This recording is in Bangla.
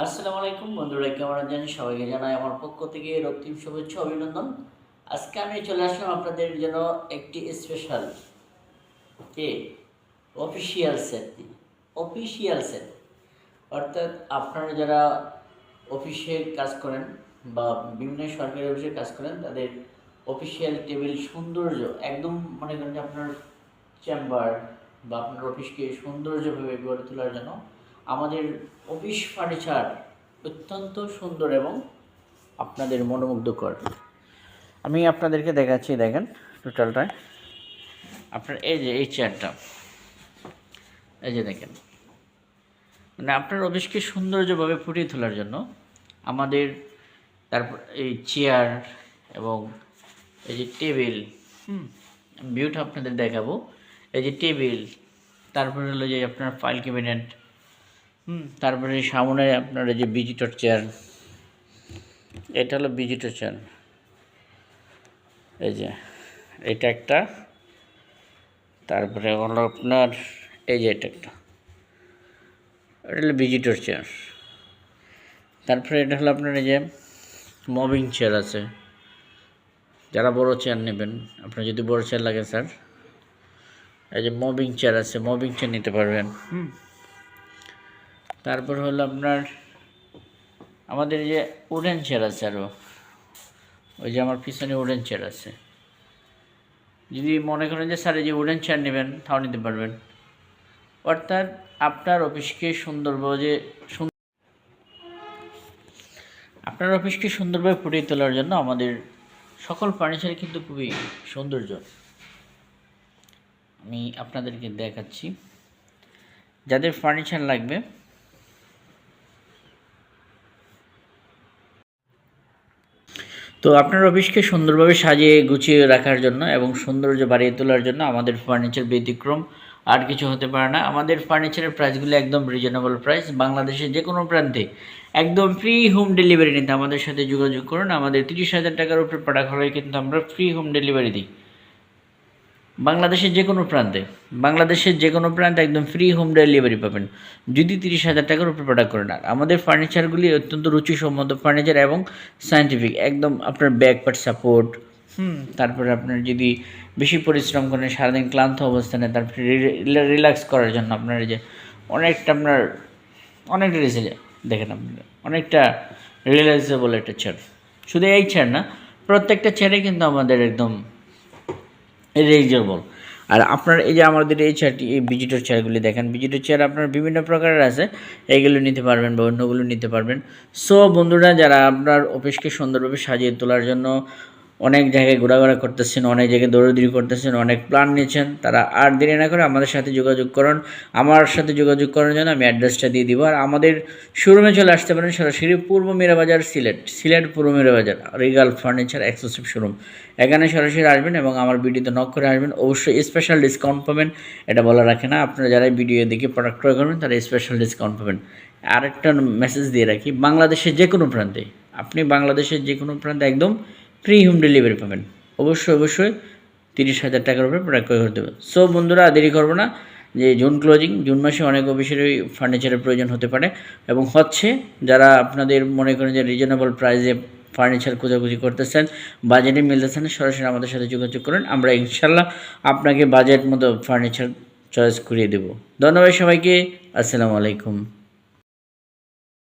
আসসালামু আলাইকুম, বন্ধুরা কেমন আছেন? সবাইকে জানাই আমার পক্ষ থেকে রক্তিম শুভেচ্ছা, অভিনন্দন। আজকে আমি চলে আসলাম আপনাদের জন্য একটি স্পেশাল কে? অফিসিয়াল সেট অফিসিয়াল সেট অর্থাৎ আপনারা যারা অফিসে কাজ করেন বা বিভিন্ন সরকারি অফিসে কাজ করেন, তাদের অফিসিয়াল টেবিল সৌন্দর্য, একদম মনে করেন যে আপনার চেম্বার বা আপনার অফিসকে সৌন্দর্যভাবে গড়ে তোলার জন্য আমাদের অফিস ফার্নিচার অত্যন্ত সুন্দর এবং আপনাদের মনোমুগ্ধকর। আমি আপনাদেরকে দেখাচ্ছি, দেখেন টোটালটা আপনার এই যে, এই চেয়ারটা এই যে দেখেন। মানে আপনার অফিসকে সৌন্দর্যভাবে ফুটিয়ে তোলার জন্য আমাদের তারপর এই চেয়ার এবং এই যে টেবিল হুম ভিউটা আপনাদের দেখাবো। এই যে টেবিল তারপরে হলো যে আপনার ফাইল ক্যাবিনেট হুম। তারপরে সামনে আপনার এই যে ভিজিটর চেয়ার এটা হলো ভিজিটর চেয়ার এই যে এটা একটা তারপরে হলো আপনার এই যে এটা একটা। এটা হলো ভিজিটর চেয়ার তারপরে এটা হলো আপনার এই যে মবিং চেয়ার আছে। যারা বড় চেয়ার নেবেন আপনার যদি বড় চেয়ার লাগে স্যার এই যে মবিং চেয়ার আছে মবিং চেয়ার নিতে পারবেন। হুম। তারপর হলো আপনার, আমাদের যে উডেন চেয়ার আছে আরও ওই যে আমার পিছনে উডেন চেয়ার আছে। যদি মনে করেন যে স্যার এই যে উডেন চেয়ার নেবেন, তাও নিতে পারবেন। অর্থাৎ আপনার অফিসকে সুন্দরভাবে সুন- আপনার অফিসকে সুন্দরভাবে ফুটিয়ে তোলার জন্য আমাদের সকল ফার্নিচার কিন্তু খুবই সৌন্দর্য। আমি আপনাদেরকে দেখাচ্ছি। যাদের ফার্নিচার লাগবে তো আপনার অফিসকে সুন্দরভাবে সাজিয়ে গুছিয়ে রাখার জন্য এবং সৌন্দর্য বাড়িয়ে তোলার জন্য আমাদের ফার্নিচার ব্যতিক্রম আর কিছু হতে পারে না। আমাদের ফার্নিচারের প্রাইসগুলো একদম রিজনেবল প্রাইস বাংলাদেশের যে কোনো প্রান্তে একদম ফ্রি হোম ডেলিভারি নিতে আমাদের সাথে যোগাযোগ করুন। আমাদের তিরিশ হাজার টাকার উপরে প্রোডাক্ট হলে কিন্তু আমরা ফ্রি হোম ডেলিভারি দিই। বাংলাদেশের যে কোনো প্রান্তে, বাংলাদেশের যে কোনো প্রান্তে একদম ফ্রি হোম ডেলিভারি পাবেন। যদি তিরিশ হাজার টাকার উপরে প্রোডাক্ট করেন, আর আমাদের ফার্নিচারগুলি অত্যন্ত রুচিসম্মত ফার্নিচার এবং সায়েন্টিফিক একদম আপনার ব্যাক পার্ট সাপোর্ট হুম, তারপরে আপনার যদি বেশি পরিশ্রম করেন, সারাদিন ক্লান্ত অবস্থানে, তারপরে রিল্যাক্স করার জন্য আপনার যে অনেকটা আপনার, অনেকটা রিসে দেখেন আপনার অনেকটা রিল্যাক্সেবল একটা চেয়ার শুধু এই চেয়ার না, প্রত্যেকটা চেয়ারে কিন্তু আমাদের একদম রিজনেবল আর আপনার এই যে আমাদের এই চেয়ারটি এই ভিজিটর চেয়ারগুলি দেখেন ভিজিটর চেয়ার আপনার বিভিন্ন প্রকারের আছে। এইগুলো নিতে পারবেন বা অন্যগুলো নিতে পারবেন। সো বন্ধুরা, যারা আপনার অফিসকে সুন্দরভাবে সাজিয়ে তোলার জন্য অনেক জায়গায় ঘোরাঘোরা করতেছেন, অনেক জায়গায় দৌড়দৌড়ি করতেছেন, অনেক প্ল্যান নিয়েছেন। তারা আর দেরি না করে আমাদের সাথে যোগাযোগ করুন। আমার সাথে যোগাযোগ করার জন্য আমি অ্যাড্রেসটা দিয়ে দিব। আর আমাদের শোরুমে চলে আসতে পারেন সরাসরি পূর্ব মিরাবাজার সিলেট সিলেট পূর্ব Mirabazar, regal furniture exclusive showroom এখানে সরাসরি আসবেন এবং আমার ভিডিওতে নক করে আসবেন। অবশ্যই স্পেশাল ডিসকাউন্ট পাবেন। এটা বলা রাখে না, আপনারা যারা ভিডিও দেখে প্রোডাক্ট ক্রয় করবেন, তারা স্পেশাল ডিসকাউন্ট পাবেন। আরেকটা মেসেজ দিয়ে রাখি, বাংলাদেশের যে কোনো প্রান্তে, আপনি বাংলাদেশের যে কোনো প্রান্তে একদম ফ্রি হোম ডেলিভারি পাবেন। অবশ্যই অবশ্যই তিরিশ হাজার টাকার উপরে প্রোডাক্ট ক্রয় করতে হবে সো বন্ধুরা, দেরি করব না। যে জুন ক্লোজিং জুন মাসে অনেক অফিসেরই ফার্নিচারের প্রয়োজন হতে পারে এবং হচ্ছে যারা আপনাদের মনে করেন যে রিজনেবল প্রাইসে ফার্নিচার খোঁজাখুঁজি করতেছেন বাজেটে মিলতেছেন, সরাসরি আমাদের সাথে যোগাযোগ করেন। আমরা ইনশাল্লাহ আপনাকে বাজেট মতো ফার্নিচার চয়েস করিয়ে দেবো। ধন্যবাদ সবাইকে। আসসালামু আলাইকুম।